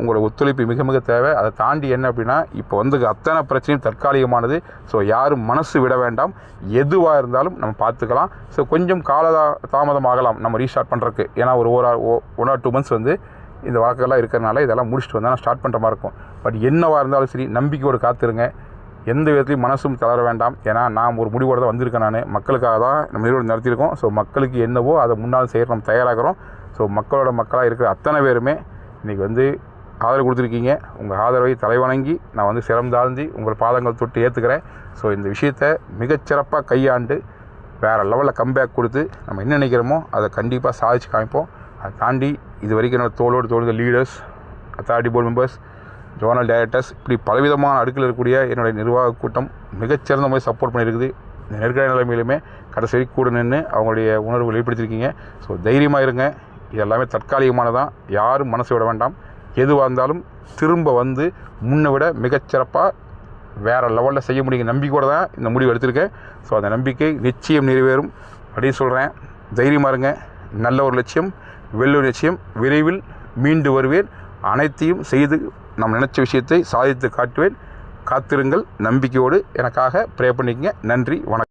உங்களோட ஒத்துழைப்பு மிக மிக தேவை. அதை தாண்டி என்ன அப்படின்னா இப்போ வந்து அத்தனை பிரச்சனையும் தற்காலிகமானது. ஸோ யாரும் மனசு விட வேண்டாம். எதுவாக இருந்தாலும் நம்ம பார்த்துக்கலாம். ஸோ கொஞ்சம் கால தாமதம் ஆகலாம் நம்ம ரீஸ்டார்ட் பண்ணுறதுக்கு ஏன்னா ஒரு ஒரு ஒன் ஆர் டூ மந்த்ஸ் வந்து இந்த வழக்கெல்லாம் இருக்கிறனால இதெல்லாம் முடிச்சுட்டு வந்தால் நான் ஸ்டார்ட் பண்ணுற மாதிரி இருக்கும். பட் என்னவாக இருந்தாலும் சரி நம்பிக்கையோடு காத்திருங்க. எந்த விதத்துலையும் மனசும் தளர வேண்டாம். ஏன்னா நான் ஒரு முடிவோடு தான் வந்திருக்கேன் நான். மக்களுக்காக தான் நம்ம நிறுவனம் நடத்தியிருக்கோம். ஸோ மக்களுக்கு என்னவோ அதை முன்னால் செய்கிற நம்ம தயாராகிறோம். ஸோ மக்களோட மக்களாக இருக்கிற அத்தனை பேருமே இன்றைக்கி வந்து ஆதரவு கொடுத்துருக்கீங்க. உங்கள் ஆதரவை தலைவணங்கி நான் வந்து சிரம் தாழ்ந்தி உங்கள் பாதங்கள் தொட்டு ஏற்றுக்கிறேன் ஸோ இந்த விஷயத்தை மிகச்சிறப்பாக கையாண்டு வேறு லெவலில் கம்பேக் கொடுத்து நம்ம என்ன நினைக்கிறோமோ அதை கண்டிப்பாக சாதிச்சு காமிப்போம். அதை தாண்டி இது வரைக்கும் என்னோட தோளோடு தோழு leaders authority board members zonal directors இப்படி பலவிதமான அடுக்கில் இருக்கக்கூடிய என்னுடைய நிர்வாக கூட்டம் மிகச்சிறந்த முறை சப்போர்ட் பண்ணியிருக்குது. இந்த நெருக்கடி நிலைமையிலுமே கடைசி கூட நின்று அவங்களுடைய உணர்வு வெளிப்படுத்தியிருக்கீங்க. ஸோ தைரியமாக இருங்க. இது எல்லாமே தற்காலிகமானதான் யாரும் மனசு விட வேண்டாம். எதுவாக இருந்தாலும் திரும்ப வந்து முன்னை விட மிகச்சிறப்பாக வேறு லெவலில் செய்ய முடியும் நம்பிக்கையோடு தான் இந்த முடிவு எடுத்திருக்கேன். ஸோ அந்த நம்பிக்கை நிச்சயம் நிறைவேறும் அப்படின்னு சொல்கிறேன் தைரியமாக இருங்க. நல்ல ஒரு லட்சியம் வெள்ளூர் லட்சியம். விரைவில் மீண்டு வருவேன். அனைத்தையும் செய்து நாம் நினச்ச விஷயத்தை சாதித்து காட்டுவேன். காத்திருங்கள். நம்பிக்கையோடு எனக்காக ப்ரே பண்ணிக்கங்க. நன்றி. வணக்கம்.